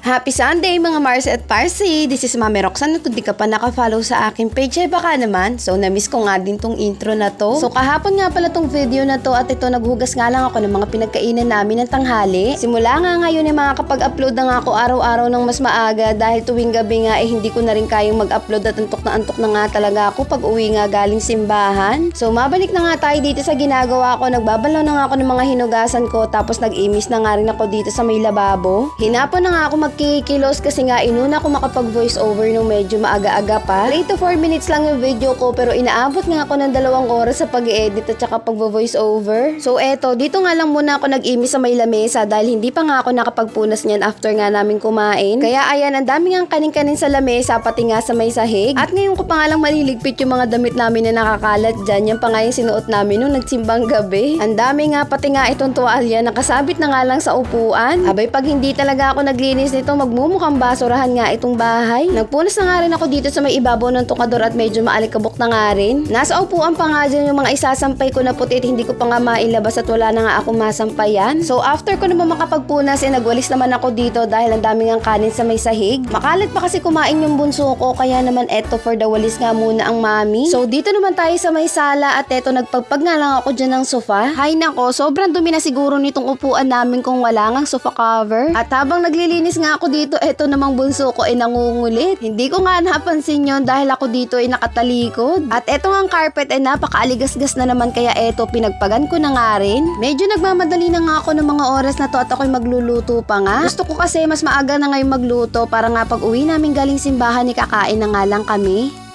Happy Sunday mga Mars at Parsi! This is Mami Roxanne. Kung di ka pa nakafollow sa aking page, ay baka naman. So, na-miss ko nga din tong intro na to. So, kahapon nga pala tong video na to at ito naghugas nga lang ako ng mga pinagkainan namin ng tanghali. Simula nga ngayon ay makakapag-upload na nga ako araw-araw ng mas maaga dahil tuwing gabi nga eh hindi ko na rin kayang mag-upload at antok na antok na nga talaga ako pag uwi nga galing simbahan. So, mabalik na nga tayo dito sa ginagawa ko. Nagbabalaw na nga ako ng mga hinugasan ko tapos nag-imis na nga rin ako dito sa may lababo. Hinapon na nga ako magkikilos kasi nga inuna ko makapag voice over nung medyo maaga-aga pa. 3 to 4 minutes lang yung video ko pero inaabot nga ako ng dalawang oras sa pag-edit at saka pag-voice over. So eto, dito nga lang muna ako nag-imis sa may lamesa dahil hindi pa nga ako nakapagpunas niyan after nga namin kumain. Kaya ayan, ang dami nga kanin-kanin sa lamesa pati nga sa may sahig. At ngayon ko pa nga lang maliligpit yung mga damit namin na nakakalat dyan. Yan pa nga yung sinuot namin nung nagsimbang gabi. Ang dami nga pati nga itong tuwalya nakasabit na nga lang sa upuan. Abay pag hindi talaga ako naglinis nito magmumukhang basurahan nga itong bahay. Nagpunas na nga rin ako dito sa may ibabaw ng tukador at medyo maalikabok na nga rin. Nasa upuan pa nga dyan yung mga isasampay ko na puti at hindi ko pa nga mailabas at wala na nga ako masampayan. So after ko naman makapagpunas eh nagwalis naman ako dito dahil ang dami nga kanin sa may sahig. Makalat pa kasi kumain yung bunso ko kaya naman eto for the walis nga muna ang mami. So dito naman tayo sa may sala at eto nagpagpag nga lang ako dyan ng sofa. Hay nako, sobrang dumi na siguro nitong upuan namin kung wala ngang sofa cover. At habang naglilinis nga ako dito, eto namang bunso ko ay nangungulit. Hindi ko nga napansin yon dahil ako dito ay nakatalikod. At eto ang carpet ay napakaaligasgas na naman kaya eto pinagpagan ko na nga rin. Medyo nagmamadali na nga ako ng mga oras na to at ako'y magluluto pa nga. Gusto ko kasi mas maaga na ngayon magluto para nga pag uwi namin galing simbahan ni kakain na nga lang kami.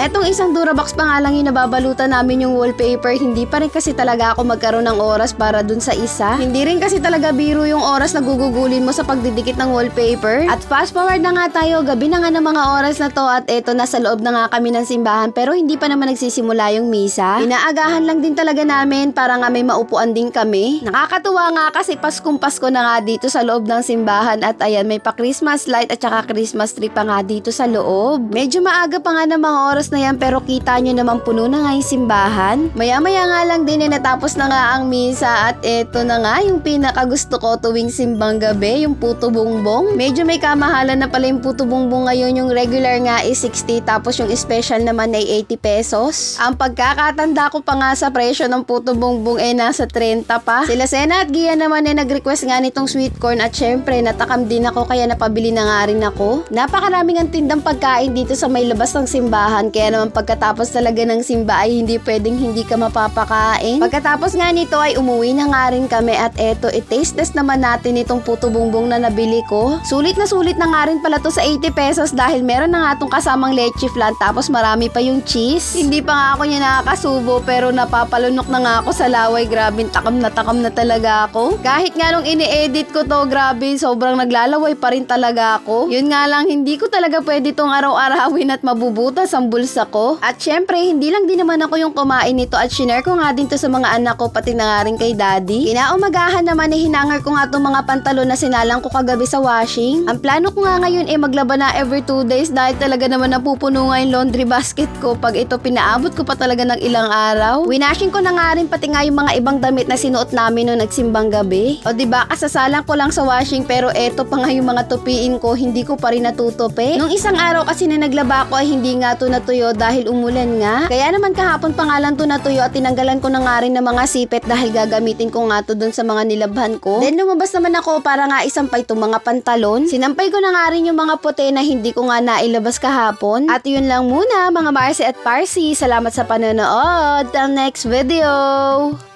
Etong isang Durabox pa nga lang yung nababalutan namin yung wallpaper, hindi pa rin kasi talaga ako magkaroon ng oras para dun sa isa. Hindi rin kasi talaga biro yung oras na gugugulin mo sa pagdidikit ng wallpaper. At fast forward na nga tayo, gabi na nga ng mga oras na to at eto nasa loob na nga kami ng simbahan pero hindi pa naman nagsisimula yung misa. Inaagahan lang din talaga namin para nga may maupuan din kami. Nakakatuwa nga kasi Paskong Pasko na nga dito sa loob ng simbahan at ayan may pa Christmas light at saka Christmas tree pa nga dito sa loob. Medyo maaga pa nga ng mga oras na yan pero kita nyo naman puno na nga yung simbahan. Maya-maya nga lang din eh natapos na nga ang misa at eto na nga yung pinakagusto ko tuwing simbang gabi, yung puto bongbong. Medyo may kamahalan na pala yung puto bongbong ngayon, yung regular nga is 60 tapos yung special naman ay 80 pesos. Ang pagkakatanda ko pa nga sa presyo ng puto bongbong ay nasa 30 pa. Sila Sena at Gia naman ay nag-request nga nitong sweet corn at syempre natakam din ako kaya napabili na nga rin ako. Napakaraming ang tindang pagkain dito sa may labas ng simbahan kaya naman pagkatapos talaga ng simba ay hindi pwedeng hindi ka mapapakain. Pagkatapos nga nito ay umuwi na nga rin kami at eto, i-taste test naman natin itong puto bongbong na nabili ko. Sulit na sulit na nga rin pala to sa 80 pesos dahil meron na nga itong kasamang leche flan tapos marami pa yung cheese. Hindi pa nga ako niya nakakasubo pero napapalunok na nga ako sa laway. Grabe, takam na takam na talaga ako. Kahit nga nung ini-edit ko to, grabe, sobrang naglalaway pa rin talaga ako. Yun nga lang, hindi ko talaga pwede tong araw-arawin at mabubutas ang bulsa ko. At syempre, hindi lang din naman ako yung kumain nito at shinare ko nga din to sa mga anak ko pati na nga rin kay daddy. Kinaumagahan naman eh hinangar ko nga tong mga pantalon na sinalang ko kagabi sa washing. Ang plano ko nga ngayon eh maglaba na every 2 days dahil talaga naman napupuno nga yung laundry basket ko pag ito pinaabot ko pa talaga ng ilang araw. Winashing ko na nga rin pati nga yung mga ibang damit na sinuot namin nung nagsimbang gabi. O di ba kasasalang ko lang sa washing pero eto pa nga yung mga tupiin ko hindi ko pa rin natutupi. Nung isang araw kasi na naglaba ko ay hindi nga to natuyo dahil umulan nga. Kaya naman kahapon pa nga lang to natuyo at tinanggalan ko na nga rin ng mga sipet dahil gagamitin ko nga to dun sa mga nilabhan ko. Then lumabas naman ako para nga isampay tong mga pantalon. Sinampay ko na nga rin yung mga puti na hindi ko nga nailabas kahapon. At yun lang muna mga Marcy at Parsi. Salamat sa panonood. Till next video!